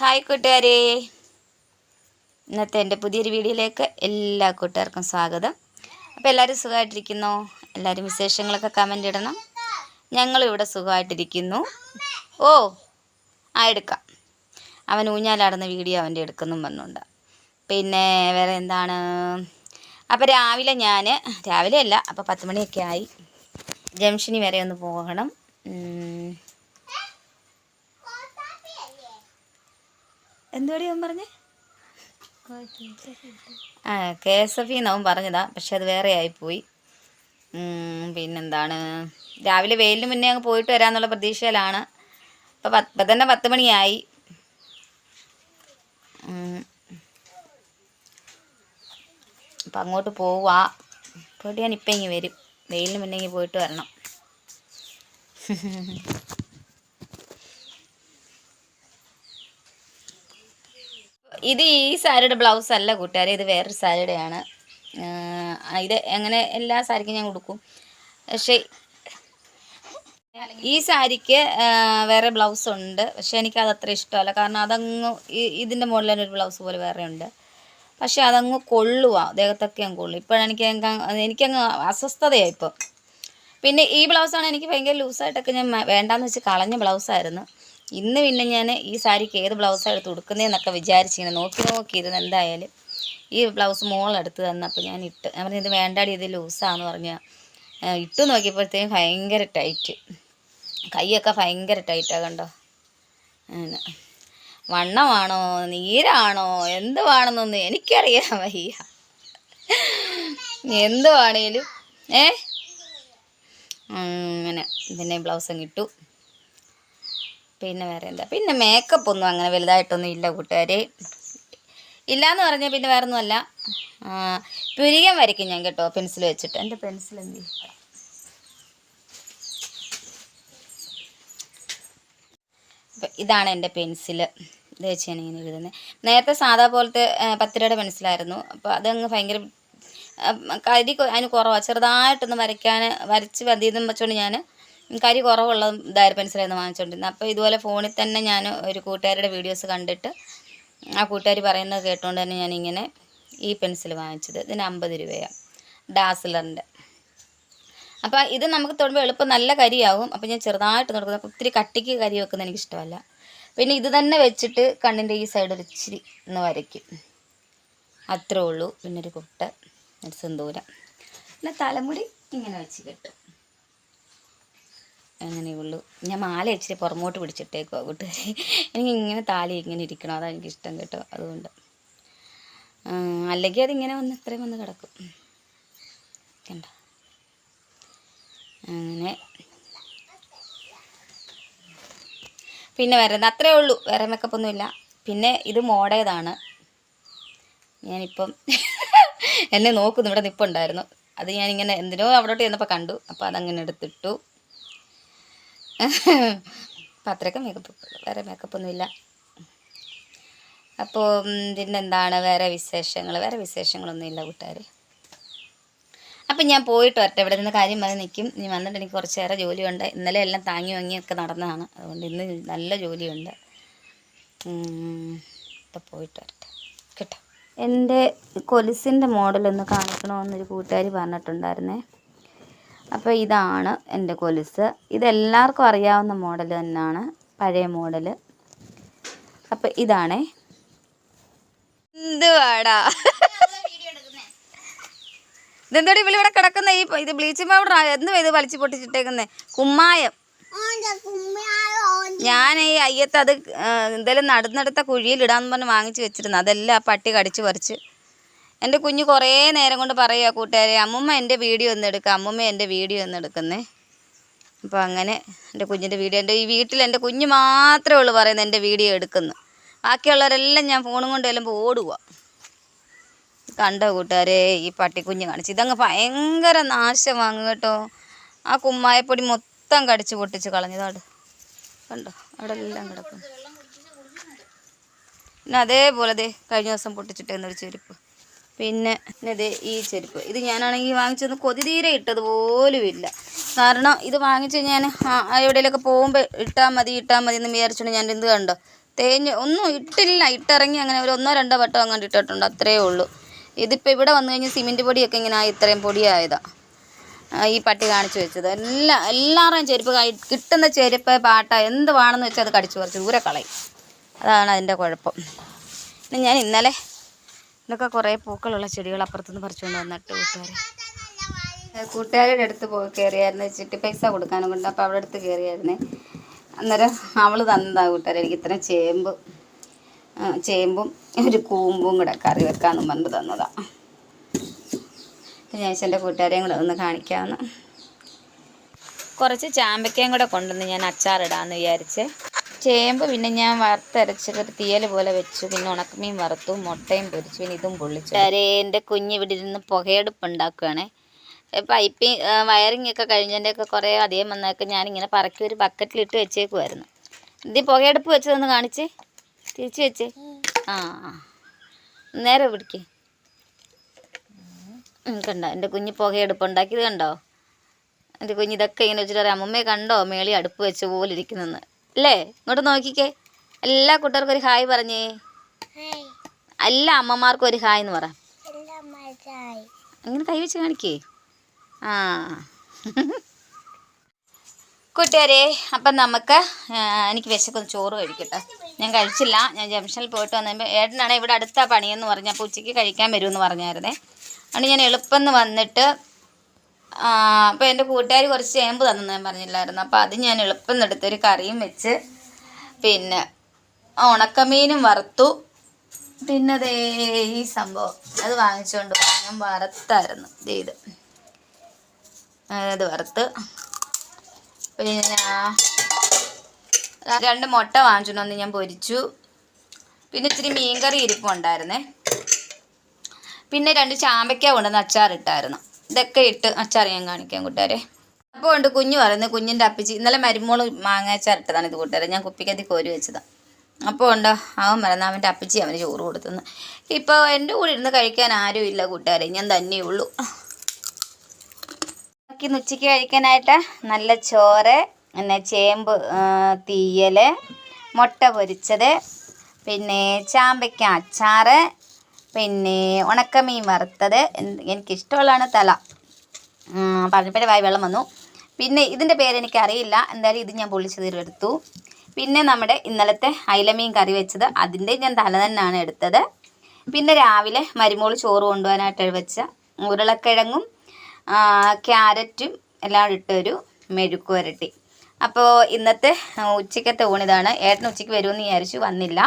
Hi കൂട്ടുകാരെ. ഇന്നത്തെ എന്റെ പുതിയൊരു വീഡിയോയിലേക്ക് എല്ലാ കൂട്ടുകാർക്കും സ്വാഗതം. അപ്പോൾ എല്ലാവരും സുഖമായിട്ടിരിക്കുന്നു? എല്ലാവരും വിശേഷങ്ങളൊക്കെ കമന്റ് ഇടണം. ഞങ്ങളിവിടെ സുഖമായിട്ടിരിക്കുന്നു. ഓ ആ എടുക്കാം. അവൻ ഊഞ്ഞാലാടുന്ന വീഡിയോ അവന്റെ എടുക്കുന്നു പറഞ്ഞുകൊണ്ട് പിന്നെ വേറെ എന്താണ്? അപ്പോൾ രാവിലെ ഞാൻ രാവിലെ അല്ല അപ്പോൾ പത്ത് മണിയൊക്കെ ആയി. ജംഷനി വരെ ഒന്ന് പോകണം. അവൻ പറഞ്ഞേ? ആ കെ എസ് എഫ് എന്നാവും പറഞ്ഞതാ പക്ഷെ അത് വേറെ ആയിപ്പോയി. പിന്നെന്താണ്? രാവിലെ വെയിലിന് മുന്നേ അങ്ങ് പോയിട്ട് വരാമെന്നുള്ള പ്രതീക്ഷയിലാണ്. അപ്പോൾ പത്ത് ഇപ്പം തന്നെ പത്ത് മണിയായി. അപ്പം അങ്ങോട്ട് പോവാ. പോയിട്ട് ഞാൻ ഇപ്പം ഇങ്ങ് വരും? വെയിലിന് മുന്നേ പോയിട്ട് വരണം. ഇത് ഈ സാരിയുടെ ബ്ലൗസ് അല്ല കൂട്ടുകാരെ ഇത് വേറൊരു സാരിയുടെയാണ്. ഇത് എങ്ങനെ എല്ലാ സാരിക്കും ഞാൻ കൊടുക്കും. പക്ഷേ ഈ സാരിക്ക് വേറെ ബ്ലൗസ് ഉണ്ട്. പക്ഷെ അത് അത്ര ഇഷ്ടമല്ല. കാരണം അതങ്ങ് ഇതിന്റെ മുകളിൽ തന്നെ ഒരു ബ്ലൗസ് പോലെ വേറെ ഉണ്ട്. പക്ഷെ അതങ്ങ് കൊള്ളുക ദേഹത്തൊക്കെ അങ്ങ് കൊള്ളും. ഇപ്പോഴെനിക്ക് എനിക്ക് എനിക്കങ്ങ് അസ്വസ്ഥതയായി ഇപ്പം. പിന്നെ ഈ ബ്ലൗസാണ് എനിക്ക് ഭയങ്കര ലൂസായിട്ടൊക്കെ ഞാൻ വേണ്ടാന്ന് വെച്ച് കളഞ്ഞ ബ്ലൗസായിരുന്നു ഇന്ന് പിന്നെ ഞാൻ ഈ സാരിക്ക് ഏത് ബ്ലൗസാണ് എടുത്ത് കൊടുക്കുന്നതെന്നൊക്കെ വിചാരിച്ചിങ്ങനെ നോക്കി നോക്കി ഇരുന്ന് എന്തായാലും ഈ ബ്ലൗസ് മോളെടുത്ത് തന്നപ്പോൾ ഞാൻ ഇട്ട്. ഞാൻ പറഞ്ഞു ഇത് വേണ്ടാടി ഇത് ലൂസാന്ന് പറഞ്ഞ ഇട്ട് നോക്കിയപ്പോഴത്തേക്കും ഭയങ്കര ടൈറ്റ്. കൈയൊക്കെ ഭയങ്കര ടൈറ്റാണ് കണ്ടോ? അങ്ങനെ വണ്ണമാണോ നീരാണോ എന്തുവാണെന്നൊന്നും എനിക്കറിയാൻ വയ്യ. എന്തുവാണേലും ഏ? അങ്ങനെ പിന്നെ ബ്ലൗസ് ഇട്ടു. പിന്നെ വേറെ എന്താ? പിന്നെ മേക്കപ്പ് ഒന്നും അങ്ങനെ വലുതായിട്ടൊന്നും ഇല്ല കൂട്ടുകാരെ. എന്ന് പറഞ്ഞാൽ പിന്നെ വേറെ ഒന്നുമല്ല പുരികം വരയ്ക്കും ഞാൻ കേട്ടോ പെൻസിൽ വെച്ചിട്ട്. എന്റെ പെൻസിൽ എന്ത്? ഇതാണ് എന്റെ പെൻസിൽ ഇത് വെച്ച് ഞാൻ ഇങ്ങനെ എഴുതുന്നത് നേരത്തെ സാധാ പോലത്തെ പത്ത് രൂപയുടെ പെൻസിലായിരുന്നു. അപ്പോൾ അതങ്ങ് ഭയങ്കര കരി അതിന് കുറവാണ് ചെറുതായിട്ടൊന്ന് വരയ്ക്കാൻ വരച്ച് മതിയെന്നും വെച്ചുകൊണ്ട് ഞാൻ കരി കുറവുള്ള ദാരി പെൻസിലായിരുന്നു വാങ്ങിച്ചുകൊണ്ടിരുന്നത് അപ്പോൾ ഇതുപോലെ ഫോണിൽ തന്നെ ഞാൻ ഒരു കൂട്ടുകാരുടെ വീഡിയോസ് കണ്ടിട്ട് ആ കൂട്ടുകാർ പറയുന്നത് കേട്ടുകൊണ്ട് തന്നെ ഞാനിങ്ങനെ ഈ പെൻസിൽ വാങ്ങിച്ചത്. ഇതിന് അമ്പത് രൂപയാണ് ഡാസിലറിന്റെ. അപ്പോൾ ഇത് നമുക്ക് തൊടുമ്പോൾ എളുപ്പം നല്ല കരിയാവും അപ്പോൾ ഞാൻ ചെറുതായിട്ട് കൊടുക്കുന്നത് ഒത്തിരി കട്ടിക്ക് കരി വെക്കുന്നത് എനിക്ക് ഇഷ്ടമല്ല പിന്നെ ഇത് തന്നെ വെച്ചിട്ട് കണ്ണിന്റെ ഈ സൈഡ് ഒരു ഇച്ചിരി ഒന്ന് വരയ്ക്കും. അത്രേ ഉള്ളൂ. പിന്നെ ഒരു കുട്ട. ഒരു സിന്ദൂരം. പിന്നെ തലമുടി ഇങ്ങനെ വെച്ച് കെട്ടും. അങ്ങനെ ഉള്ളൂ ഞാൻ മാല ഇച്ചിരി പുറമോട്ട് പിടിച്ചിട്ടേക്കോ കൂട്ടുകാരെ എനിക്ക് ഇങ്ങനെ താലി ഇങ്ങനെ ഇരിക്കണം. അതാണ് എനിക്ക് ഇഷ്ടം കേട്ടോ അതുകൊണ്ട്. അല്ലെങ്കിൽ അതിങ്ങനെ വന്ന് ഇത്രയും വന്ന് കിടക്കും. കണ്ട. അങ്ങനെ. പിന്നെ വരുന്നത് അത്രേ ഉള്ളൂ. വേറെ മേക്കപ്പ് ഒന്നുമില്ല പിന്നെ ഇത് മോഡേതാണ് ഞാനിപ്പം എന്നെ നോക്കുന്നു. ഇവിടെ നിപ്പുണ്ടായിരുന്നു. അത് ഞാനിങ്ങനെ എന്തിനോ അവിടോട്ട് ചെന്നപ്പോൾ കണ്ടു. അപ്പോൾ അതങ്ങനെ എടുത്തിട്ടു. അപ്പം അത്രയൊക്കെ മേക്കപ്പ് വേറെ മേക്കപ്പ് ഒന്നുമില്ല അപ്പോൾ പിന്നെന്താണ്? വേറെ വിശേഷങ്ങൾ വേറെ വിശേഷങ്ങളൊന്നുമില്ല കൂട്ടുകാർ അപ്പം ഞാൻ പോയിട്ട് വരട്ടെ. ഇവിടെ നിന്ന് കാര്യം പറഞ്ഞ് നിൽക്കും നീ വന്നിട്ട് എനിക്ക് കുറച്ചേറെ ജോലിയുണ്ട്. ഇന്നലെ എല്ലാം താങ്ങി വാങ്ങിയൊക്കെ നടന്നതാണ്. അതുകൊണ്ട് ഇന്ന് നല്ല ജോലിയുണ്ട്. ഇപ്പം പോയിട്ട് വരട്ടെ. കേട്ടോ. എന്റെ കൊലുസിന്റെ മോഡലൊന്ന് കാണിക്കണമെന്നൊരു കൂട്ടുകാരി പറഞ്ഞിട്ടുണ്ടായിരുന്നേ. അപ്പോൾ ഇതാണ് എന്റെ കൊലുസ്. ഇതെല്ലാവർക്കും അറിയാവുന്ന മോഡൽ തന്നെയാണ് പഴയ മോഡൽ അപ്പോൾ ഇതാണേ. എന്തുവാടാ? ഇതെന്തോടി ഇവിടെ കിടക്കുന്ന? ഈ ഇത് ബ്ലീച്ചിങ് പൗഡർ എന്തുവാ ഇത് വലിച്ചു പൊട്ടിച്ചിട്ടേക്കുന്നേ? കുമ്മായം. ഞാൻ ഈ അയ്യത്ത് അത് എന്തെങ്കിലും നടന്നെടുത്ത കുഴിയിൽ ഇടാന്ന് പറഞ്ഞ് വാങ്ങിച്ചു വെച്ചിരുന്നു. അതെല്ലാം പട്ടി കടിച്ചു പറിച്ച്. എന്റെ കുഞ്ഞ് കുറേ നേരം കൊണ്ട് പറയുക കൂട്ടുകാരെ അമ്മമ്മ എന്റെ വീഡിയോ ഒന്ന് എടുക്കുക അമ്മമ്മ എന്റെ വീഡിയോ ഒന്ന് എടുക്കുന്നേ. അപ്പോൾ അങ്ങനെ എന്റെ കുഞ്ഞിന്റെ വീഡിയോ എന്റെ ഈ വീട്ടിൽ എന്റെ കുഞ്ഞ് മാത്രമേ ഉള്ളൂ പറയുന്നത് എന്റെ വീഡിയോ എടുക്കുന്നു. ബാക്കിയുള്ളവരെല്ലാം ഞാൻ ഫോണും കൊണ്ട് ചെല്ലുമ്പോൾ ഓടുക കണ്ടോ കൂട്ടുകാരെ ഈ പട്ടിക്കുഞ്ഞ് കാണിച്ചു. ഇതങ്ങ് ഭയങ്കര നാശം വാങ്ങും കേട്ടോ. ആ കുമ്മായപ്പൊടി മൊത്തം കടിച്ച് പൊട്ടിച്ച് കളഞ്ഞതാണ് കണ്ടോ അവിടെ എല്ലാം കിടക്കും പിന്നെ അതേപോലെ ദേ കഴിഞ്ഞ ദിവസം പൊട്ടിച്ചിട്ടേന്നൊരു ചെരുപ്പ്. പിന്നെ ഇത് ഈ ചെരുപ്പ്. ഇത് ഞാനാണെങ്കിൽ വാങ്ങിച്ചത് കൊതി തീരെ ഇട്ടത് പോലുമില്ല കാരണം ഇത് വാങ്ങിച്ച് ഞാൻ ആ എവിടെയെങ്കിലുമൊക്കെ പോകുമ്പോൾ ഇട്ടാൽ മതി ഇട്ടാൽ മതി എന്ന് വിചാരിച്ചിട്ടുണ്ട് ഞാൻ എന്ത് കണ്ടോ. തേഞ്ഞ് ഒന്നും ഇട്ടില്ല. ഇട്ടിറങ്ങി അങ്ങനെ ഒരു ഒന്നോ രണ്ടോ വട്ടം അങ്ങനെ ഇട്ടിട്ടുണ്ട്. അത്രയേ ഉള്ളൂ. ഇതിപ്പോൾ ഇവിടെ വന്നു കഴിഞ്ഞാൽ സിമെന്റ് പൊടിയൊക്കെ ഇങ്ങനെ ഇത്രയും പൊടിയായതാണ് ഈ പട്ടി കാണിച്ചു വെച്ചത്. എല്ലാ എല്ലാവരുടെയും ചെരുപ്പ് കിട്ടുന്ന ചെരുപ്പ് പാട്ട. എന്ത് വേണമെന്ന് വെച്ചാൽ അത് കടിച്ചു പറിച്ച് ദൂരെ കളയും. അതാണ് അതിന്റെ കുഴപ്പം. ഞാൻ ഇന്നലെ ഇതൊക്കെ കുറേ പൂക്കളുള്ള ചെടികൾ അപ്പുറത്തുനിന്ന് പറിച്ചുകൊണ്ട് വന്നിട്ട് കൂട്ടുകാർ കൂട്ടുകാരുടെ അടുത്ത് പോയി കയറിയായിരുന്നു ചിട്ടി പൈസ കൊടുക്കാനും കൊണ്ട് അപ്പോൾ അവിടെ അടുത്ത് കയറിയായിരുന്നേ അന്നേരം അവൾ തന്നതാണ് കൂട്ടുകാർ എനിക്ക് ഇത്രയും ചേമ്പ് ചേമ്പും ഒരു കൂമ്പും കൂടെ കറി വെക്കാമെന്നും പറഞ്ഞ് തന്നതാണ് ഞാൻ എന്റെ കൂട്ടുകാരെയും കൂടെ ഒന്ന് കാണിക്കാമെന്ന് കുറച്ച് ചാമ്പയ്ക്കയും കൂടെ കൊണ്ടുവന്ന് ഞാൻ അച്ചാറിടാമെന്ന് വിചാരിച്ച്. ചേമ്പ് പിന്നെ ഞാൻ വറുത്തരച്ച് തീയൽ പോലെ വെച്ചു. പിന്നെ ഉണക്കമീൻ വറുത്തു മുട്ടയും പൊരിച്ചു പിന്നെ ഇതും പൊള്ളിച്ചു. അരേ എന്റെ കുഞ്ഞ് ഇവിടെ ഇരുന്ന് പുകയെടുപ്പ് ഉണ്ടാക്കുകയാണേ പൈപ്പിങ് വയറിങ് ഒക്കെ കഴിഞ്ഞതിന്റെ ഒക്കെ കുറേ അധികം വന്നതൊക്കെ ഞാനിങ്ങനെ പറക്കി ഒരു ബക്കറ്റിലിട്ട് വെച്ചേക്കുമായിരുന്നു ഇത് പുകയെടുപ്പ് വെച്ചതൊന്ന് കാണിച്ച്. തിരിച്ചു വെച്ചേ. ആ ആ. നേരെ പിടിക്കേ. കണ്ടോ? എന്റെ കുഞ്ഞ് പുകയെടുപ്പ് ഉണ്ടാക്കിയത് കണ്ടോ? എന്റെ കുഞ്ഞ് ഇതൊക്കെ ഇങ്ങനെ വെച്ചിട്ട് അമ്മമ്മയെ കണ്ടോ? മേളി അടുപ്പ് വെച്ച പോലെ ഇരിക്കുന്നെന്ന്. അല്ലേ? ഇങ്ങോട്ട് നോക്കിക്കേ. എല്ലാ കൂട്ടുകാർക്കും ഒരു ഹായ് പറഞ്ഞേ. എല്ലാ അമ്മമാർക്കും ഒരു ഹായ് എന്ന് പറ. അങ്ങനെ കൈ വെച്ച് കാണിക്കേ. ആ. കൂട്ടുകാരെ അപ്പം നമുക്ക് എനിക്ക് വിശക്കൊന്ന് ചോറ് കഴിക്കട്ടെ. ഞാൻ കഴിച്ചില്ല. ഞാൻ ജംഷനിൽ പോയിട്ട് വന്നപ്പോൾ ഏട്ടനാണ് ഇവിടെ അടുത്ത പണിയെന്ന് പറഞ്ഞപ്പോൾ ഉച്ചയ്ക്ക് കഴിക്കാൻ വരുമെന്ന് പറഞ്ഞായിരുന്നേ. അതുകൊണ്ട് ഞാൻ എളുപ്പം വന്നിട്ട് അപ്പോൾ എന്റെ കൂട്ടുകാർ കുറച്ച് ചേമ്പ് തന്നു ഞാൻ പറഞ്ഞില്ലായിരുന്നു. അപ്പോൾ അത് ഞാൻ എളുപ്പം എടുത്തൊരു കറിയും വെച്ച് പിന്നെ ഉണക്കമീനും വറുത്തു. പിന്നെ അതേ ഈ സംഭവം. അത് വാങ്ങിച്ചുകൊണ്ട്. ഞാൻ വറുത്തായിരുന്നു. ഇത്. അത് വറുത്ത്. പിന്നെ രണ്ട് മുട്ട വാങ്ങിച്ചുകൊണ്ട് വന്ന് ഞാൻ പൊരിച്ചു. പിന്നെ ഇച്ചിരി മീൻകറി ഇരിപ്പുണ്ടായിരുന്നേ. പിന്നെ രണ്ട് ചാമ്പയ്ക്ക കൊണ്ടുവന്ന് അച്ചാറിട്ടായിരുന്നു. ഇതൊക്കെ ഇട്ട് അച്ചാർ ഞാൻ കാണിക്കാം കൂട്ടുകാരെ. അപ്പോൾ ഉണ്ട് കുഞ്ഞ് പറയുന്നത് കുഞ്ഞിന്റെ അപ്പിച്ച് ഇന്നലെ മരുമോൾ മാങ്ങ അച്ചാറിട്ടതാണ് ഇത് കൂട്ടുകാരെ. ഞാൻ കുപ്പിക്കത്തി കോരി വെച്ചതാണ് അപ്പോൾ ഉണ്ട്? അവൻ പറയുന്ന അവന്റെ അപ്പിച്ചി അവന് ചോറ് കൊടുത്തെന്ന്. ഇപ്പോൾ എന്റെ കൂടെ ഇരുന്ന് കഴിക്കാൻ ആരും ഇല്ല കൂട്ടുകാരെ. ഞാൻ തന്നെയേ ഉള്ളൂ. ബാക്കി ഉച്ചയ്ക്ക് കഴിക്കാനായിട്ട് നല്ല ചോറ് പിന്നെ ചേമ്പ് തീയൽ മുട്ട പൊരിച്ചത് പിന്നെ ചാമ്പയ്ക്ക അച്ചാറ് പിന്നെ ഉണക്കമീൻ വറുത്തത് എനിക്കിഷ്ടമുള്ളതാണ് തല. പറഞ്ഞപ്പോഴേ വായി വെള്ളം വന്നു. പിന്നെ ഇതിന്റെ പേര് എനിക്കറിയില്ല. എന്തായാലും ഇത് ഞാൻ പൊള്ളിച്ചതിൽ എടുത്തു. പിന്നെ നമ്മുടെ ഇന്നലത്തെ അയിലമീൻ കറി വെച്ചത് അതിന്റെ ഞാൻ തല തന്നെയാണ് എടുത്തത്. പിന്നെ രാവിലെ മരുമോൾ ചോറ് കൊണ്ടുപോകാനായിട്ട് വെച്ച ഉരുളക്കിഴങ്ങും ക്യാരറ്റും എല്ലാം ഇട്ടൊരു മെഴുക്ക് വരട്ടി. അപ്പോൾ ഇന്നത്തെ ഉച്ചക്കത്തെ ഊണിതാണ് ഏട്ടൻ ഉച്ചയ്ക്ക് വരുമെന്ന് വിചാരിച്ചു വന്നില്ല.